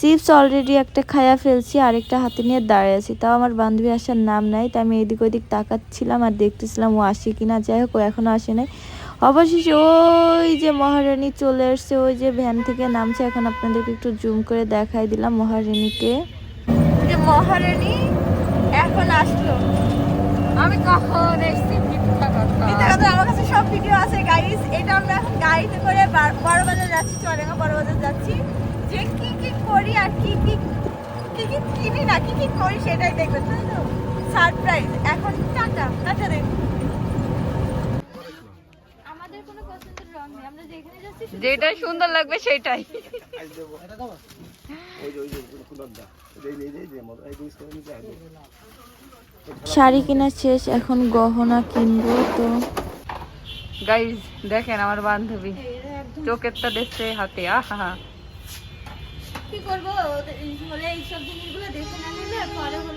Chips already একটা খায়া ফেলছি আরেকটা হাতে নিয়ে দাঁড়িয়ে আছি। তাও আমার বান্ধবী আসার নাম নাই তাই আমি এদিক ওদিক তাকাচ্ছিলাম আর দেখতেছিলাম ও আসে কিনা। যাই হোক ও এখনও আসে নাই। অবশেষে ওই যে মহারানী চলে আসছে ওই যে ভ্যান থেকে নামছে। এখন আপনাদেরকে একটু জুম করে দেখাই দিলাম মহারানীকে। মহারানী এখন আসলো। আমি কখন এসেছি আমার কাছে সব ভিডিও আছে। গাইস এটা আমরা এখন গাড়িতে করে বার- বড় বাজার যাচ্ছি চরেঙ্গা বড় বাজার যাচ্ছি। কি কিনি না কি কি করি সেটাই দেখবেন তাই তো? সারপ্রাইজ এখন টাটা টাটা দেখ আমাদের কোনো পছন্দের রং নেই আমরা যেখানে যাচ্ছি শুধু সুন্দর লাগবে সেটাই। শাড়ি কেনা শেষ এখন গহনা কিনবো তো। গাইজ দেখেন আমার বান্ধবী। চোখেরটা দেখছে হাতে আহা। কি করব? হলে এইসব জিনিসগুলো দেখে না নিলে পরে হলো